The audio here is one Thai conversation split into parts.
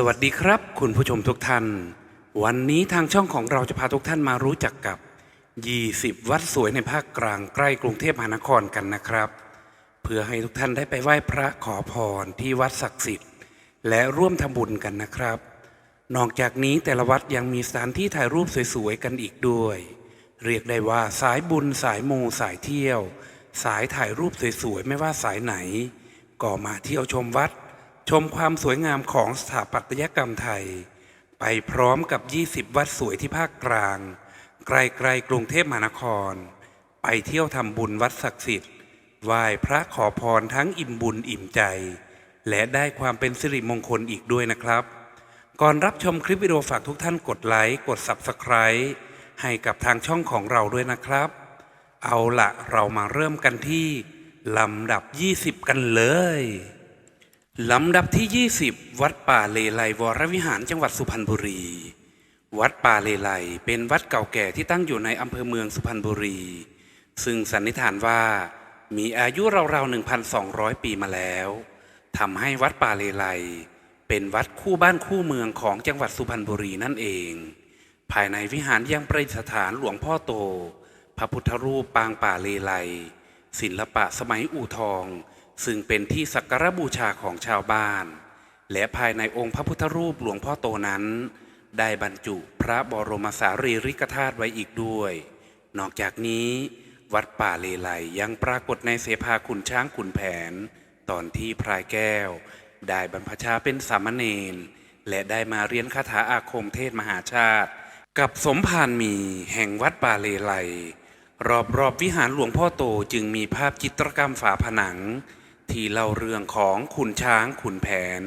สวัสดีครับ คุณผู้ชมทุกท่าน วันนี้ทางช่องของเราจะพาทุกท่านมารู้จักกับ 20 วัดสวยในภาคกลางใกล้กรุงเทพมหานครกันนะครับ เพื่อให้ทุกท่านได้ไปไหว้พระขอพรที่วัดศักดิ์สิทธิ์ และร่วมทำบุญกันนะครับ นอกจากนี้แต่ละวัดยังมีสถานที่ถ่ายรูปสวยๆกันอีกด้วย เรียกได้ว่าสายบุญสายมูสายเที่ยว สายถ่ายรูปสวยๆไม่ว่าสายไหน ก็มาเที่ยวชมวัด ชมความสวยงามของสถาปัตยกรรมไทย ไปพร้อมกับ 20 วัดสวยที่ภาคกลาง ไกลๆกรุงเทพมหานคร ไปเที่ยวทำบุญวัดศักดิ์สิทธิ์ไหว้พระขอพรทั้งอิ่มบุญอิ่มใจ และได้ความเป็นสิริมงคลอีกด้วยนะครับ ก่อนรับชมคลิปวิดีโอฝากทุกท่านกดไลค์กด Subscribe ให้กับทางช่องของเราด้วยนะครับ เอาละเรามาเริ่มกันที่ลำดับ 20 กันเลย ลำดับที่ 20 วัดป่าเลไลวรวิหารจังหวัดสุพรรณบุรี วัดป่าเลไลเป็นวัดเก่าแก่ที่ตั้งอยู่ในอำเภอเมืองสุพรรณบุรี ซึ่งสันนิษฐานว่า มีอายุราวๆ 1,200 ปีมาแล้วทำให้วัดป่าเลไลเป็นวัดคู่บ้านคู่เมืองของจังหวัดสุพรรณบุรีนั่นเอง ภายในวิหารยังประดิษฐานหลวงพ่อโต พระพุทธรูปปางป่าเลไลศิลปะสมัยอู่ทอง ซึ่งเป็นที่สักการบูชาของชาวบ้าน และภายในองค์พระพุทธรูปหลวงพ่อโตนั้น ได้บรรจุพระบรมสารีริกธาตุไว้อีกด้วย นอกจากนี้วัดป่าเลไลยังปรากฏในเสภาขุนช้างขุนแผน ตอนที่พรายแก้ว ได้บรรพชาเป็นสามเณรและได้มาเรียนคาถาอาคมเทศมหาชาติ กับสมภารมีแห่งวัดป่าเลไลรอบรอบๆวิหารหลวงพ่อโตจึงมีภาพจิตรกรรมฝาผนัง ที่เล่าเรื่องของขุนช้างขุนแผน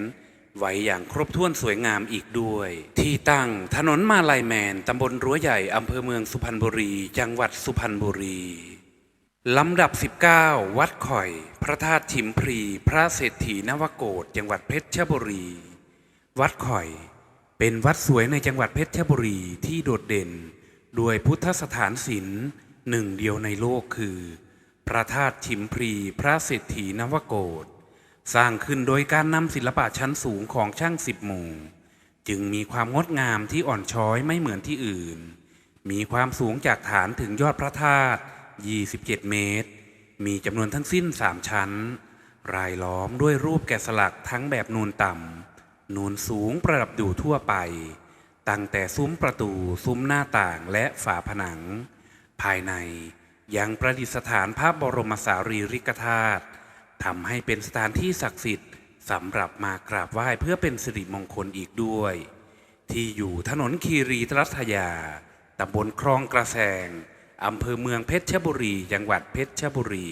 ไว้อย่างครบถ้วนสวยงามอีกด้วย ที่ตั้งถนนมาลายแมนตำบลรั้วใหญ่อำเภอเมืองสุพรรณบุรี จังหวัดสุพรรณบุรีลำดับ 19 วัดข่อย พระธาตุฉิมพรี พระเศรษฐีนวโกฏจังหวัดเพชรบุรี วัดข่อย เป็นวัดสวยในจังหวัดเพชรบุรีที่โดดเด่น ด้วยพุทธสถานศิลป์หนึ่งเดียวในโลกคือ พระธาตุฉิมพรีพระเศรษฐีนวโกฏสร้างขึ้นโดยการนำศิลปะชั้นสูงของช่างสิบหมู่ จึงมีความงดงามที่อ่อนช้อยไม่เหมือนที่อื่น มีความสูงจากฐานถึงยอดพระธาตุ 27 เมตร มีจำนวนทั้งสิ้น3ชั้น รายล้อมด้วยรูปแกะสลักทั้งแบบนูนต่ำนูนสูงประดับอยู่ทั่วไป ตั้งแต่ซุ้มประตูซุ้มหน้าต่างและฝาผนัง ภายใน ยังประดิษฐานพระบรมสารีริกธาตุทำให้เป็นสถานที่ศักดิ์สิทธิ์สำหรับมากราบไหว้เพื่อเป็นสิริมงคลอีกด้วย ที่อยู่ถนนคีรีรัตยาตำบลคลองกระแสงอำเภอเมืองเพชรบุรี จังหวัดเพชรบุรี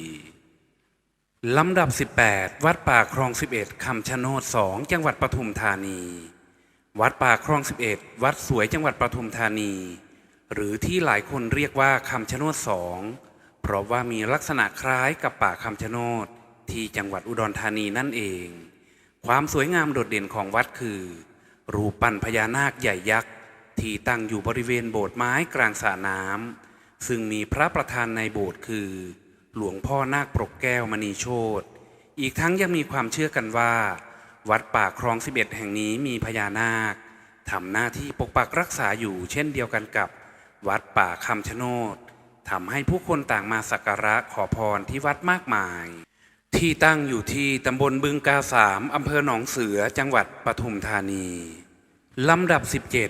ลำดับ 18 วัดป่าคลอง 11 คำชะโนด2จังหวัดปทุมธานี วัดป่าคลอง 11 วัดสวยจังหวัดปทุมธานี หรือที่หลายคนเรียกว่าคำชะโนดสองเพราะว่ามีลักษณะคล้ายกับป่าคำชะโนดที่จังหวัดอุดรธานีนั่นเอง ความสวยงามโดดเด่นของวัดคือ รูปปั้นพญานาคใหญ่ยักษ์ ที่ตั้งอยู่บริเวณโบสถ์ไม้กลางสระน้ำซึ่งมีพระประธานในโบสถ์คือ หลวงพ่อนาคปรกแก้วมณีโชตอีกทั้งยังมีความเชื่อกันว่า วัดป่าคลอง11แห่งนี้มีพญานาคทำหน้าที่ปกปักรักษาอยู่เช่นเดียวกันกับ วัดป่าคำชะโนดทำให้ผู้คนต่างมาสักการะขอพรที่วัดมากมาย ที่ตั้งอยู่ที่ตำบลบึงกาสามอำเภอหนองเสือจังหวัดปทุมธานีลำดับ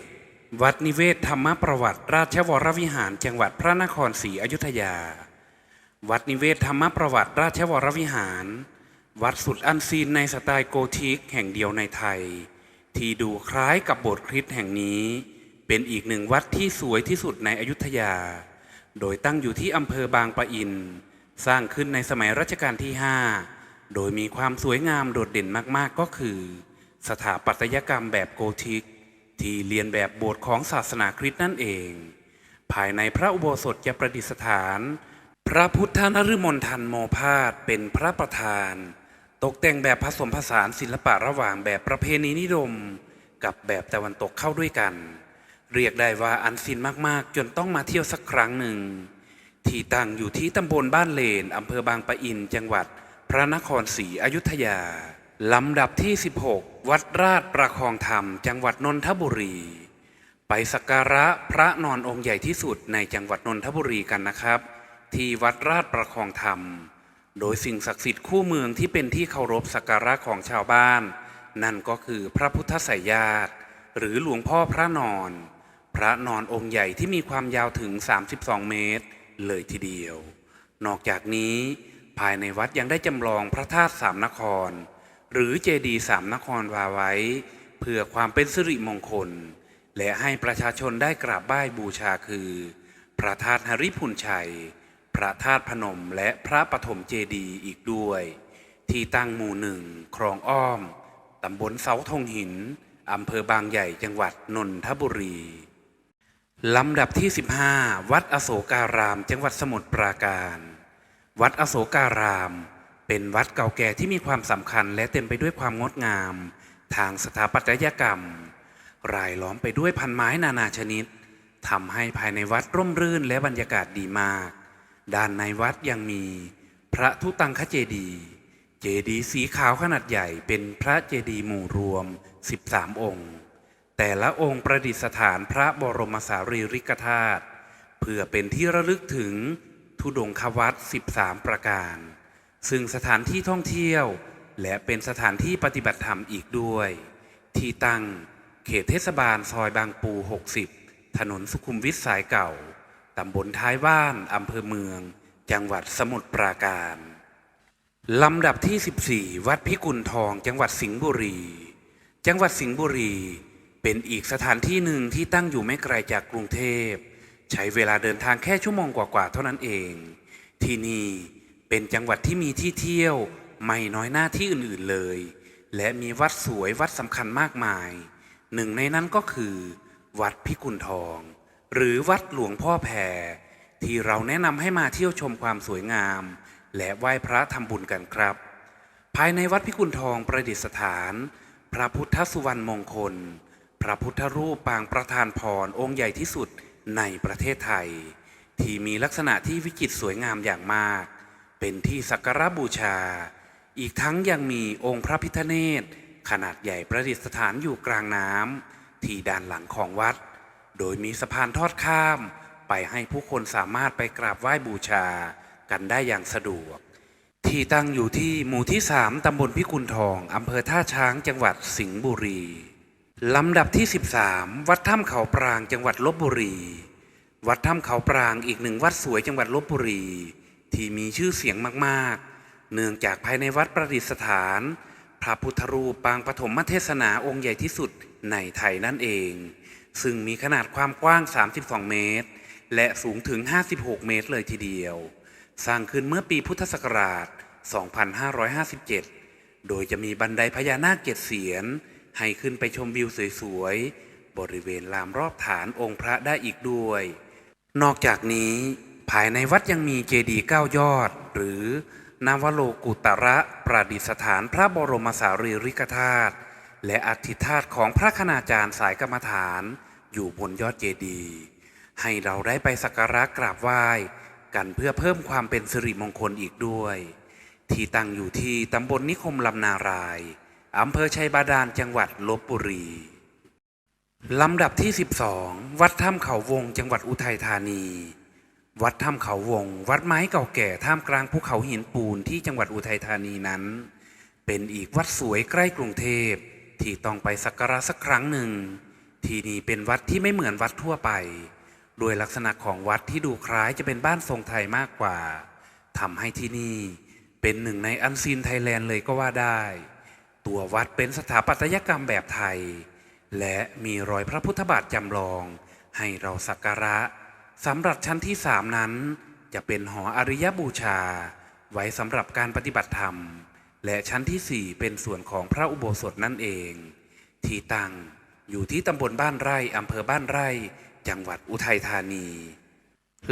17 วัดนิเวศธรรมประวัติ ราชวรวิหารจังหวัดพระนครศรีอยุธยา วัดนิเวศธรรมประวัติ ราชวรวิหาร วัดสุดอันซีนในสไตล์โกธิกแห่งเดียวในไทย ที่ดูคล้ายกับโบสถ์คริสต์แห่งนี้ เป็นอีกหนึ่งวัดที่สวยที่สุดในอยุธยา โดยตั้งอยู่ที่อำเภอบางปะอิน สร้างขึ้นในสมัยรัชกาลที่ 5 โดยมีความสวยงามโดดเด่นมากๆก็คือ สถาปัตยกรรมแบบโกธิก ที่เรียนแบบโบสถ์ของศาสนาคริสต์นั่นเอง ภายในพระอุโบสถจะประดิษฐาน พระพุทธนฤมลทันโมพาสเป็นพระประธาน ตกแต่งแบบผสมผสานศิลปะระหว่างแบบประเพณีนิยมกับแบบตะวันตกเข้าด้วยกัน เรียกได้ว่าอันซินมาก ๆ จนต้องมาเที่ยวสักครั้งหนึ่ง ที่ตั้งอยู่ที่ตำบลบ้านเลนอำเภอบางปะอินจังหวัด พระนครศรีอยุธยา ลำดับที่ 16 วัดราชประคองธรรม จังหวัดนนทบุรี ไปสักการะพระนอนองค์ใหญ่ที่สุดในจังหวัดนนทบุรีกันนะครับ ที่วัดราชประคองธรรม โดยสิ่งศักดิ์สิทธิ์คู่เมืองที่เป็นที่เคารพสักการะของชาวบ้าน นั่นก็คือพระพุทธไสยญาติ หรือหลวงพ่อพระนอน พระนอนองค์ใหญ่ที่มีความยาวถึง 32 เมตร เลยทีเดียว นอกจากนี้ ภายในวัดยังได้จำลองพระธาตุสามนคร หรือเจดีย์สามนครวาไว้ เพื่อความเป็นสิริมงคล และให้ประชาชนได้กราบไหว้บูชาคือ พระธาตุหริพุนชัย พระธาตุพนมและพระปฐมเจดีย์อีกด้วย ที่ตั้งหมู่หนึ่งคลองอ้อมตำบลเสาธงหินอำเภอบางใหญ่จังหวัดนนทบุรี ลำดับที่ 15 วัดอโศการาม จังหวัดสมุทรปราการ วัดอโศการาม เป็นวัดเก่าแก่ที่มีความสำคัญและเต็มไปด้วยความงดงาม ทางสถาปัตยกรรม รายล้อมไปด้วยพันไม้นานาชนิดทำให้ภายในวัดร่มรื่นและบรรยากาศดีมาก ด้านในวัดยังมี พระทุตังคเจดีย์เจดีย์สีขาวขนาดใหญ่เป็นพระเจดีย์หมู่รวม 13 องค์ แต่ละองค์ประดิษฐานพระบรมสารีริกธาตุเพื่อเป็นที่ระลึกถึงทุดงควัต13 ประการ ซึ่งสถานที่ท่องเที่ยว และเป็นสถานที่ปฏิบัติธรรมอีกด้วย ที่ตั้งเขตเทศบาลซอยบางปู 60 ถนนสุขุมวิทสายเก่า ตำบลท้ายบ้านอำเภอเมือง จังหวัดสมุทรปราการ ลำดับที่ 14 วัดพิกุลทอง จังหวัดสิงห์บุรี จังหวัดสิงห์บุรี เป็นอีกสถานที่หนึ่งที่ตั้งอยู่ไม่ไกลจากกรุงเทพ ใช้เวลาเดินทางแค่ชั่วโมงกว่าๆเท่านั้นเอง ที่นี่เป็นจังหวัดที่มีที่เที่ยวไม่น้อยหน้าที่อื่นๆเลย และมีวัดสวยวัดสำคัญมากมาย หนึ่งในนั้นก็คือ วัดพิกุลทอง หรือวัดหลวงพ่อแพรที่เราแนะนำให้มาเที่ยวชมความสวยงาม และไหว้พระทำบุญกันครับ ภายในวัดพิกุลทองประดิษฐาน พระพุทธสุวรรณมงคล พระพุทธรูปปางประธานพรองค์ใหญ่ที่สุดในประเทศไทย ที่มีลักษณะที่วิจิตรสวยงามอย่างมาก เป็นที่สักการบูชา อีกทั้งยังมีองค์พระพิฆเนศขนาดใหญ่ประดิษฐานอยู่กลางน้ำที่ด้านหลังของวัด โดยมีสะพานทอดข้าม ไปให้ผู้คนสามารถไปกราบไหว้บูชากันได้อย่างสะดวก ที่ตั้งอยู่ที่หมู่ที่3ตำบลพิกุลทองอำเภอท่าช้างจังหวัดสิงห์บุรี ลำดับที่ 13 วัดถ้ำเขาปรางจังหวัดลบบุรี วัดถ้ำเขาปรางอีกหนึ่งวัดสวยจังหวัดลบบุรี ที่มีชื่อเสียงมากๆ เนื่องจากภายในวัดประดิษฐาน พระพุทธรูปปางปฐมเทศนาองค์ใหญ่ที่สุดในไทยนั่นเอง ซึ่งมีขนาดความกว้าง 32 เมตร และสูงถึง 56 เมตรเลยทีเดียว สร้างขึ้นเมื่อปีพุทธศักราช 2557 โดยจะมีบันไดพญานาคเจ็ดเสียน ให้ขึ้นไปชมวิวสวยๆ บริเวณลามรอบฐานองค์พระได้อีกด้วย นอกจากนี้ ภายในวัดยังมีเจดีย์เก้ายอด หรือนาวโลกุตระประดิษฐานพระบรมสารีริกธาตุและอธิธาตุของพระคณาจารย์สายกรรมฐาน อยู่บนยอดเจดีย์ให้เราได้ไปสักการะกราบไหว้ กันเพื่อเพิ่มความเป็นสิริมงคลอีกด้วย ที่ตั้งอยู่ที่ตำบลนิคมลำนาราย อำเภอชัยบาดาลจังหวัดลบบุรี ลำดับที่ 12 วัดถ้ำเขาวงจังหวัดอุทัยธานี วัดถ้ำเขาวง วัดไม้เก่าแก่ท่ามกลางภูเขาหินปูนที่จังหวัดอุทัยธานีนั้น เป็นอีกวัดสวยใกล้กรุงเทพที่ต้องไปสักการะสักครั้งหนึ่ง ที่นี่เป็นวัดที่ไม่เหมือนวัดทั่วไป โดยลักษณะของวัดที่ดูคล้ายจะเป็นบ้านทรงไทยมากกว่าทำให้ที่นี่เป็นหนึ่งในอันซีนไทยแลนด์เลยก็ว่าได้ ตัววัดเป็นสถาปัตยกรรมแบบไทย และมีรอยพระพุทธบาทจำลอง ให้เราสักการะสำหรับชั้นที่สามนั้น จะเป็นหออริยบูชา ไว้สำหรับการปฏิบัติธรรม และชั้นที่สี่เป็นส่วนของพระอุโบสถนั่นเอง ที่ตั้งอยู่ที่ตำบลบ้านไร่อำเภอบ้านไร่ จังหวัดอุทัยธานี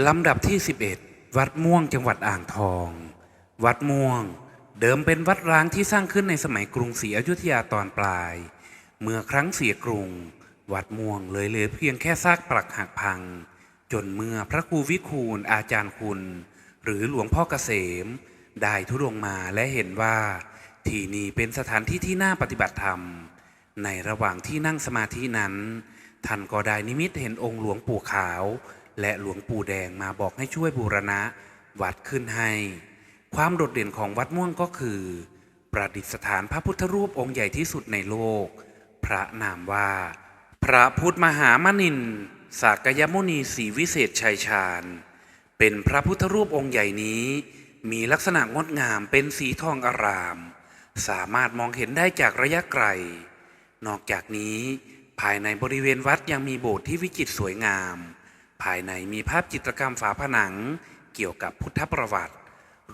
ลำดับที่ 11 วัดม่วงจังหวัดอ่างทอง วัดม่วง เดิมเป็นวัดร้างที่สร้างขึ้นในสมัยกรุงศรีอยุธยาตอนปลาย เมื่อครั้งเสียกรุง วัดม่วงเลยเหลือเพียงแค่ซากปรักหักพัง จนเมื่อพระครูวิคูลอาจารย์คุณ หรือหลวงพ่อเกษม ได้ทุดงมาและเห็นว่า ที่นี่เป็นสถานที่ที่น่าปฏิบัติธรรม ในระหว่างที่นั่งสมาธินั้น ท่านก็ได้นิมิตเห็นองค์หลวงปู่ขาว และหลวงปู่แดงมาบอกให้ช่วยบูรณะ วัดขึ้นให้ ความโดดเด่นของวัดม่วงก็คือ ประดิษฐานพระพุทธรูปองค์ใหญ่ที่สุดในโลก พระนามว่า พระพุทธมหามนินสากยมุนีศรีวิเศษชัยชาญ เป็นพระพุทธรูปองค์ใหญ่นี้ มีลักษณะงดงามเป็นสีทองอาราม สามารถมองเห็นได้จากระยะไกล นอกจากนี้ภายในบริเวณวัดยังมีโบสถ์ที่วิจิตรสวยงาม ภายในมีภาพจิตรกรรมฝาผนังเกี่ยวกับพุทธประวัติ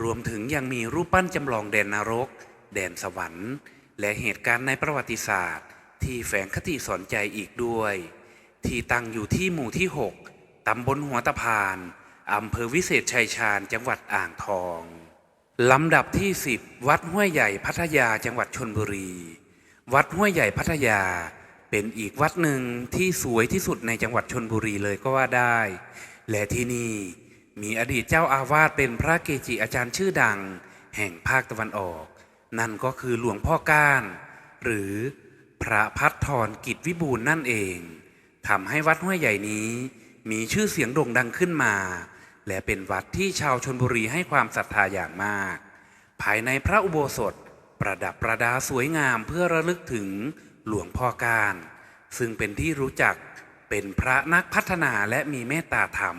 รวมถึงยังมีรูปปั้นจำลองแดนนรก แดนสวรรค์ และเหตุการณ์ในประวัติศาสตร์ ที่แฝงคติสอนใจอีกด้วย ที่ตั้งอยู่ที่หมู่ที่ 6 ตำบลหัวตะพาน อำเภอวิเศษชัยชาญ จังหวัดอ่างทอง ลำดับที่ 10 วัดห้วยใหญ่พัทยาจังหวัดชนบุรี วัดห้วยใหญ่พัทยาเป็นอีกวัดหนึ่งที่สวยที่สุดในจังหวัดชนบุรีเลยก็ว่าได้ และที่นี่ มีอดีตเจ้าอาวาสเป็นพระเกจิอาจารย์ชื่อดัง แห่งภาคตะวันออก นั่นก็คือหลวงพ่อก้าน หรือพระพัฒทรกิจวิบูลนั่นเองทำให้วัดห้วยใหญ่นี้ มีชื่อเสียงโด่งดังขึ้นมา และเป็นวัดที่ชาวชนบุรีให้ความศรัทธาอย่างมาก ภายในพระอุโบสถประดับประดาสวยงามเพื่อระลึกถึงหลวงพ่อการ ซึ่งเป็นที่รู้จักเป็นพระนักพัฒนาและมีเมตตาธรรม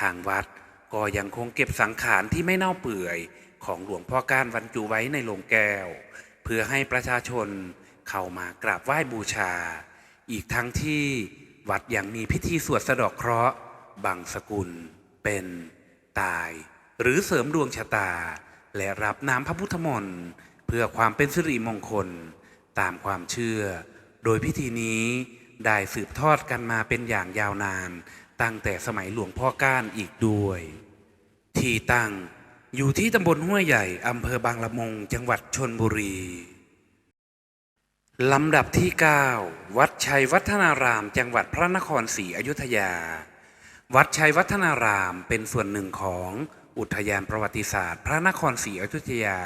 ทางวัดก็ยังคงเก็บสังขารที่ไม่เน่าเปื่อยของหลวงพ่อการบรรจุไว้ในโลงแก้ว เพื่อให้ประชาชนเข้ามากราบไหว้บูชา อีกทั้งที่วัดยังมีพิธีสวดสะดอกเคราะห์บังสกุล เป็น ตาย หรือเสริมดวงชะตา และรับน้ำพระพุทธมนต์เพื่อความเป็นสิริมงคล ตามความเชื่อ โดยพิธีนี้ได้สืบทอดกันมาเป็นอย่างยาวนาน ตั้งแต่สมัยหลวงพ่อก้านอีกด้วย ที่ตั้งอยู่ที่ตำบลห้วยใหญ่อำเภอบางละมงจังหวัดชนบุรีลำดับที่ 9 วัดชัยวัฒนาราม จังหวัดพระนครศรีอยุธยา วัดชัยวัฒนารามเป็นส่วนหนึ่งของอุทยานประวัติศาสตร์ พระนครศรีอยุธยา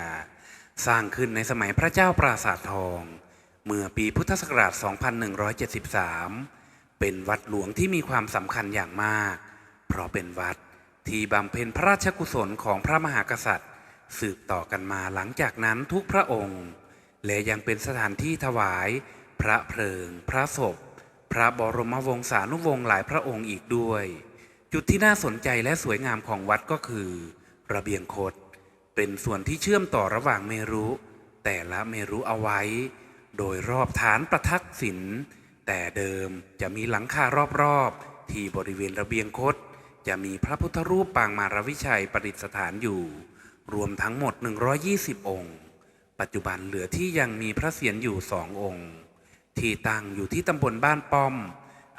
สร้างขึ้นในสมัยพระเจ้าปราสาททอง เมื่อปีพุทธศักราช 2173 เป็นวัดหลวงที่มีความสำคัญอย่างมาก เพราะเป็นวัดที่บำเพ็ญพระราชกุศลของพระมหากษัตริย์ สืบต่อกันมาหลังจากนั้นทุกพระองค์ และยังเป็นสถานที่ถวาย พระเพลิง พระศพ พระบรมวงศานุวงศ์หลายพระองค์อีกด้วย จุดที่น่าสนใจและสวยงามของวัดก็คือ ระเบียงคดเป็นส่วนที่เชื่อมต่อระหว่างเมรุ แต่ละเมรุเอาไว้ โดยรอบฐานประทักษิณ แต่เดิมจะมีหลังคารอบๆ ที่บริเวณระเบียงคดจะมีพระพุทธรูปปางมารวิชัยประดิษฐานอยู่ รวมทั้งหมด 120 องค์ ปัจจุบันเหลือที่ยังมีพระเศียรอยู่สององค์ ที่ตั้งอยู่ที่ตำบลบ้านป้อม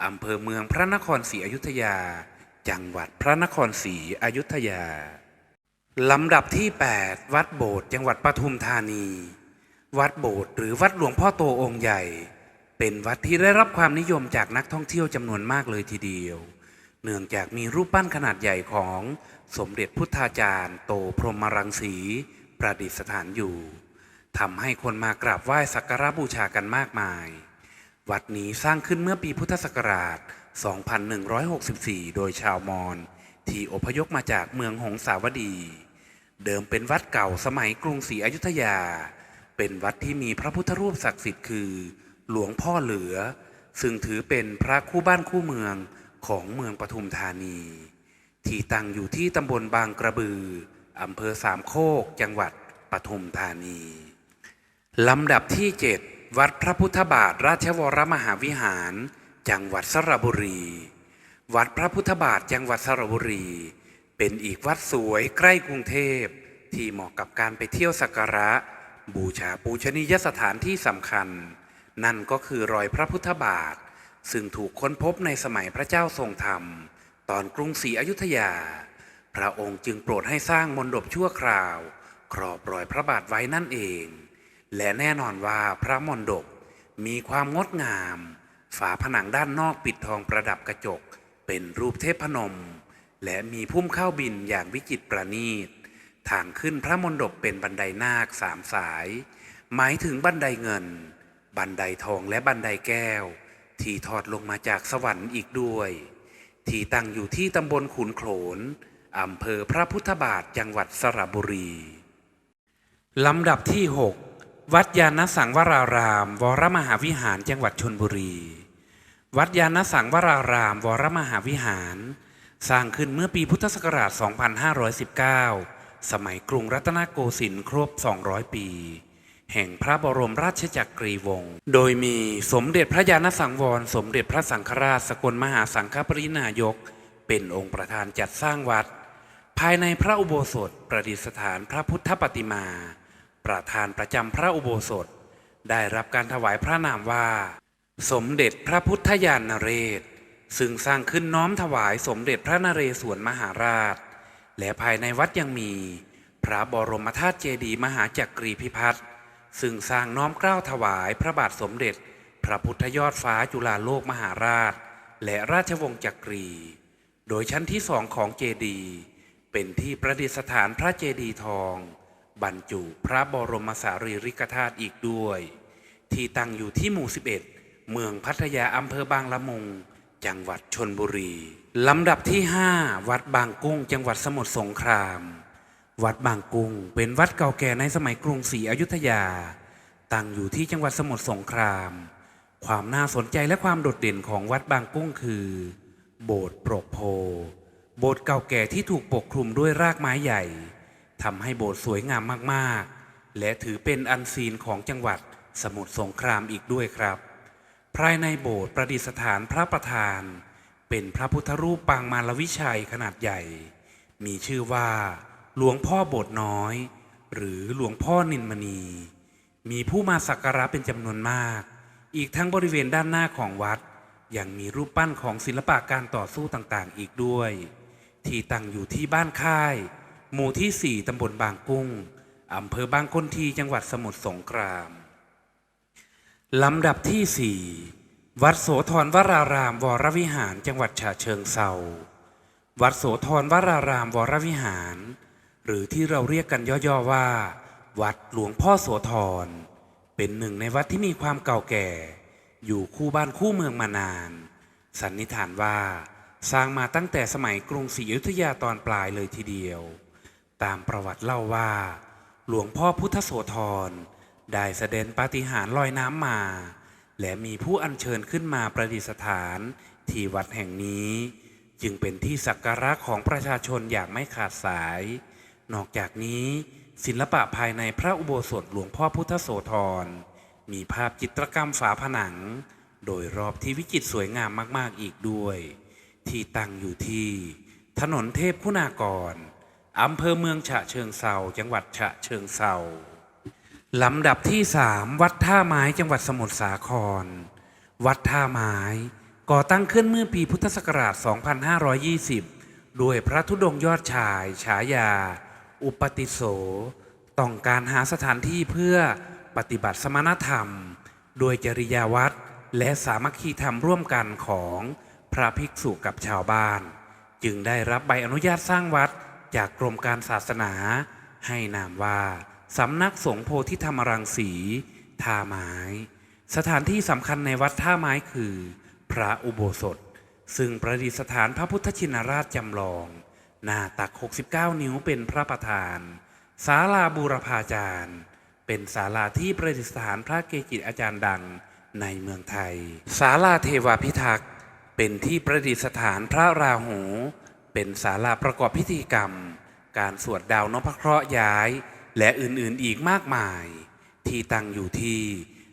อำเภอเมืองพระนครศรีอยุธยา จังหวัดพระนครศรีอยุธยา ลำดับที่ 8 วัดโบสถ์จังหวัดปทุมธานี วัดโบสถ์หรือวัดหลวงพ่อโตองค์ใหญ่ เป็นวัดที่ได้รับความนิยมจากนักท่องเที่ยวจำนวนมากเลยทีเดียว เนื่องจากมีรูปปั้นขนาดใหญ่ของสมเด็จพุทธาจารย์ โตพรหมรังสีประดิษฐานอยู่ทำให้คนมากราบไหว้สักการะบูชากันมากมาย วัดนี้สร้างขึ้นเมื่อปีพุทธศักราช 2164 โดยชาวมอญที่อพยพมาจากเมืองหงสาวดี เดิมเป็นวัดเก่าสมัยกรุงศรีอยุธยา เป็นวัดที่มีพระพุทธรูปศักดิ์สิทธิ์คือ หลวงพ่อเหลือ ซึ่งถือเป็นพระคู่บ้านคู่เมืองของเมืองปทุมธานี ที่ตั้งอยู่ที่ตำบลบางกระบืออำเภอสามโคกจังหวัดปทุมธานีลำดับที่7วัดพระพุทธบาทราชวรมหาวิหาร จังหวัดสระบุรี วัดพระพุทธบาทจังหวัดสระบุรี เป็นอีกวัดสวยใกล้กรุงเทพ ที่เหมาะกับการไปเที่ยวสักการะ บูชาปูชนียสถานที่สำคัญ นั่นก็คือรอยพระพุทธบาท ซึ่งถูกค้นพบในสมัยพระเจ้าทรงธรรม ตอนกรุงศรีอยุธยา พระองค์จึงโปรดให้สร้างมณฑปชั่วคราว ครอบรอยพระบาทไว้นั่นเอง และแน่นอนว่าพระมณฑปมีความงดงาม ฝาผนังด้านนอกปิดทองประดับกระจก เป็นรูปเทพนม และมีพุ่มข้าวบินอย่างวิจิตรประณีต ทางขึ้นพระมณฑปเป็นบันไดนาคสามสาย หมายถึงบันไดเงิน บันไดทองและบันไดแก้ว ที่ทอดลงมาจากสวรรค์อีกด้วย ที่ตั้งอยู่ที่ตำบลขุนโขลนอำเภอพระพุทธบาทจังหวัดสระบุรีลำดับที่ 6 วัดยาณสังวราราม วรมหาวิหารจังหวัดชนบุรี วัดยาณสังวราราม วรมหาวิหาร สร้างขึ้นเมื่อปีพุทธศักราช 2519 สมัยกรุงรัตนโกสินทร์ครบ 200 ปี แห่งพระบรมราชจักรีวงศ์ โดยมีสมเด็จพระยาณสังวร สมเด็จพระสังฆราชสกลมหาสังฆปรินายก เป็นองค์ประธานจัดสร้างวัด ภายในพระอุโบสถประดิษฐานพระพุทธปฏิมา ประธานประจำพระอุโบสถ ได้รับการถวายพระนามว่า สมเด็จพระพุทธญาณเรศ ซึ่งสร้างขึ้นน้อมถวายสมเด็จพระนเรศวรมหาราช และภายในวัดยังมี พระบรมธาตุเจดีย์มหาจักรีพิพัฒน์ ซึ่งสร้างน้อมเกล้าถวายพระบาทสมเด็จ พระพุทธยอดฟ้าจุฬาโลกมหาราช และราชวงศ์จักรี โดยชั้นที่สองของเจดีย์เป็นที่ประดิษฐานพระเจดีย์ทอง บรรจุพระบรมสารีริกธาตุอีกด้วย ที่ตั้งอยู่ที่หมู่ 11 เมืองพัทยาอำเภอบางละมุง จังหวัดชนบุรี ลำดับที่ 5 วัดบางกุ้งจังหวัดสมุทรสงคราม วัดบางกุ้งเป็นวัดเก่าแก่ในสมัยกรุงศรีอยุธยา ตั้งอยู่ที่จังหวัดสมุทรสงคราม ความน่าสนใจและความโดดเด่นของวัดบางกุ้งคือ โบสถ์โปรกโพ โบสถ์เก่าแก่ที่ถูกปกคลุมด้วยรากไม้ใหญ่ทำให้โบสถ์สวยงามมากๆ และถือเป็นอันซีนของจังหวัดสมุทรสงครามอีกด้วยครับ ภายในโบสถ์ประดิษฐานพระประธาน เป็นพระพุทธรูปปางมารวิชัยขนาดใหญ่ มีชื่อว่า หลวงพ่อโบสถ์น้อย หรือหลวงพ่อนินมณี มีผู้มาสักการะเป็นจำนวนมาก อีกทั้งบริเวณด้านหน้าของวัด ยังมีรูปปั้นของศิลปะการต่อสู้ต่างๆ อีกด้วย ที่ตั้งอยู่ที่บ้านค่าย หมู่ที่ 4 ตำบลบางกุ้งอำเภอบางคนทีจังหวัดสมุทรสงครามลำดับที่4วัดโสธรวรารามวรวิหารจังหวัดฉะเชิงเซาวัดโสธรวรารามวรวิหาร หรือที่เราเรียกกันย่อๆว่า วัดหลวงพ่อโสธร เป็นหนึ่งในวัดที่มีความเก่าแก่ อยู่คู่บ้านคู่เมืองมานาน สันนิษฐานว่า สร้างมาตั้งแต่สมัยกรุงศรีอยุธยาตอนปลายเลยทีเดียว ตามประวัติเล่าว่า หลวงพ่อพุทธโสธร ได้แสดงปาฏิหาริย์ลอยน้ำมา และมีผู้อัญเชิญขึ้นมาประดิษฐานที่วัดแห่งนี้ จึงเป็นที่สักการะของประชาชนอย่างไม่ขาดสาย นอกจากนี้ศิลปะภายในพระอุโบสถหลวงพ่อพุทธโสธร มีภาพจิตรกรรมฝาผนัง โดยรอบที่วิจิตรสวยงามมากๆอีกด้วย ที่ตั้งอยู่ที่ ถนนเทพคุณากรอำเภอเมืองฉะเชิงเซาจังหวัดฉะเชิงเซาลำดับที่สามวัดท่าไม้จังหวัดสมุทรสาคร วัดท่าไม้ก่อตั้งขึ้นเมื่อปีพุทธศักราช 2520 ด้วยพระธุดงยอดชาย ฉายา อุปติโส ต้องการหาสถานที่เพื่อปฏิบัติสมณธรรม โดยจริยาวัดและสามัคคีธรรมร่วมกันของพระภิกษุกับชาวบ้าน จึงได้รับใบอนุญาตสร้างวัดจากกรมการศาสนา ให้นามว่าสำนักสงฆ์โพธิธรรมรังสีท่าไม้ สถานที่สำคัญในวัดท่าไม้คือ พระอุโบสถ ซึ่งประดิษฐานพระพุทธชินราชจำลอง หน้าตัก 69 นิ้วเป็นพระประธานศาลาบูรพาจารย์ เป็นศาลาที่ประดิษฐานพระเกจิอาจารย์ดังในเมืองไทยศาลาเทวาพิทักษ์เป็นที่ประดิษฐานพระราหู เป็นศาลาประกอบพิธีกรรม การสวดดาวนพเคราะห์ย้าย และอื่นๆอีกมากมาย ที่ตั้งอยู่ที่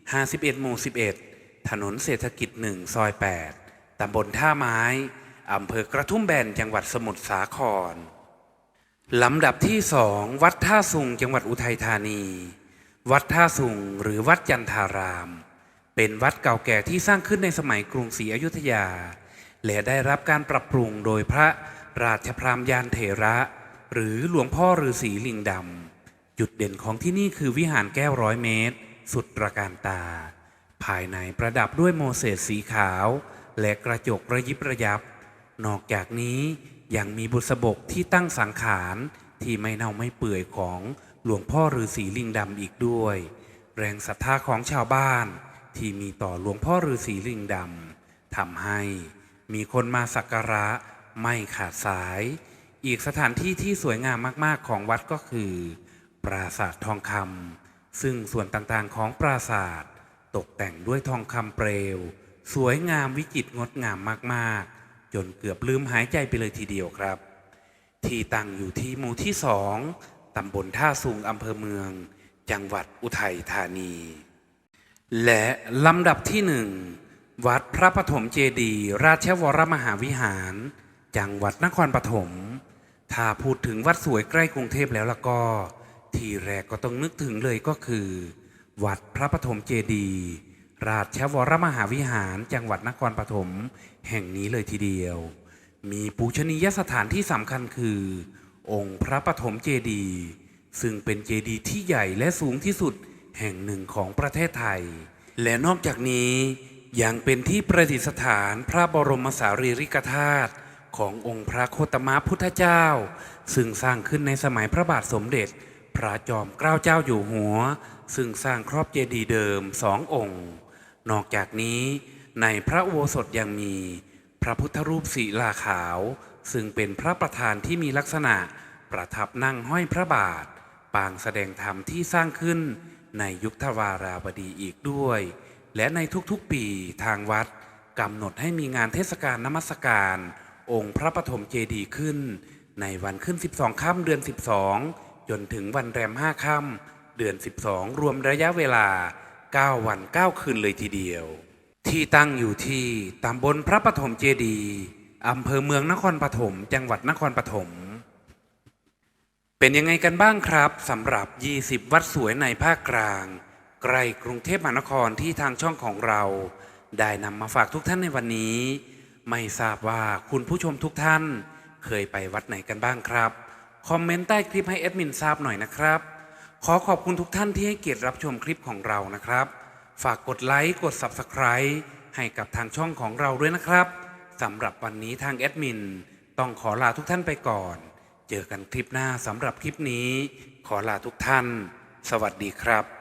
51 หมู่ 11 ถนนเศรษฐกิจหนึ่งซอย 8 ตำบลท่าไม้ อำเภอกระทุ่มแบนจังหวัดสมุทรสาคร ลำดับที่สองวัดท่าสุงจังหวัดอุทัยธานี วัดท่าสุงหรือวัดจันทาราม เป็นวัดเก่าแก่ที่สร้างขึ้นในสมัยกรุงศรีอยุธยา และได้รับการปรับปรุงโดยพระราชพรามยานเถระ หรือหลวงพ่อฤาษีลิงดำ จุดเด่นของที่นี่คือวิหารแก้วร้อยเมตร สุดระการตา ภายในประดับด้วยโมเสสสีขาว และกระจกระยิบระยับ นอกจากนี้ยังมีบุษบกที่ตั้งสังขารที่ไม่เน่าไม่เปื่อยของหลวงพ่อฤาษีลิงดำอีกด้วย แรงศรัทธาของชาวบ้านที่มีต่อหลวงพ่อฤาษีลิงดำทำให้มีคนมาสักการะไม่ขาดสาย อีกสถานที่ที่สวยงามมากๆของวัดก็คือ ปราสาททองคำซึ่งส่วนต่างๆของปราสาทตกแต่งด้วยทองคำเปลว สวยงามวิจิตรงดงามมากๆ นเกือบลืมหายใจไปเลยทีเดียวครับ ที่ตั้งอยู่ที่หมู่ที่สองตำบลท่าสูงอำเภอเมือง จังหวัดอุทัยธานี และลำดับที่หนึ่งวัดพระปฐมเจดีย์ราชวรมหาวิหาร จังหวัดนครปฐมถ้าพูดถึงวัดสวยใกล้กรุงเทพแล้วละก็ ที่แรกก็ต้องนึกถึงเลยก็คือ วัดพระปฐมเจดีย์ ราชวรมหาวิหารจังหวัดนครปฐมแห่งนี้เลยทีเดียว มีปูชนียสถานที่สำคัญคือ องค์พระปฐมเจดีย์ซึ่งเป็นเจดีย์ที่ใหญ่และสูงที่สุดแห่งหนึ่งของประเทศไทย และนอกจากนี้ยังเป็นที่ประดิษฐานพระบรมสารีริกธาตุขององค์พระโคตมะพุทธเจ้า ซึ่งสร้างขึ้นในสมัยพระบาทสมเด็จ พระจอมเกล้าเจ้าอยู่หัว ซึ่งสร้างครอบเจดีย์เดิมสององค์ นอกจากนี้ในพระอุโบสถยังมี พระพุทธรูปศิลาขาว ซึ่งเป็นพระประธานที่มีลักษณะประทับนั่งห้อยพระบาท ปางแสดงธรรมที่สร้างขึ้นในยุคทวาราบดีอีกด้วย และในทุกๆปีทางวัดกำหนดให้มีงานเทศกาลนมัสการ องค์พระปฐมเจดีย์ขึ้น ในวันขึ้น 12 ค่ำเดือน 12 จนถึงวันแรม 5 ค่ำเดือน 12 รวมระยะเวลา 9 วัน 9 คืนเลยทีเดียว ที่ตั้งอยู่ที่ตำบลพระปฐมเจดีอำเภอเมืองนครปฐมจังหวัดนครปฐมเป็นยังไงกันบ้างครับสำหรับ 20 วัดสวยในภาคกลาง ใกล้กรุงเทพมหานครที่ทางช่องของเรา ได้นำมาฝากทุกท่านในวันนี้ ไม่ทราบว่าคุณผู้ชมทุกท่าน เคยไปวัดไหนกันบ้างครับ คอมเมนต์ใต้คลิปให้แอดมินทราบหน่อยนะครับ ขอขอบคุณทุกท่านที่ให้เกียรติรับชมคลิปของเรานะครับ ฝากกดไลค์ กด Subscribe ให้กับทางช่องของเราด้วยนะครับสำหรับวันนี้ทางแอดมิน ต้องขอลาทุกท่านไปก่อน เจอกันคลิปหน้าสำหรับคลิปนี้ ขอลาทุกท่าน สวัสดีครับ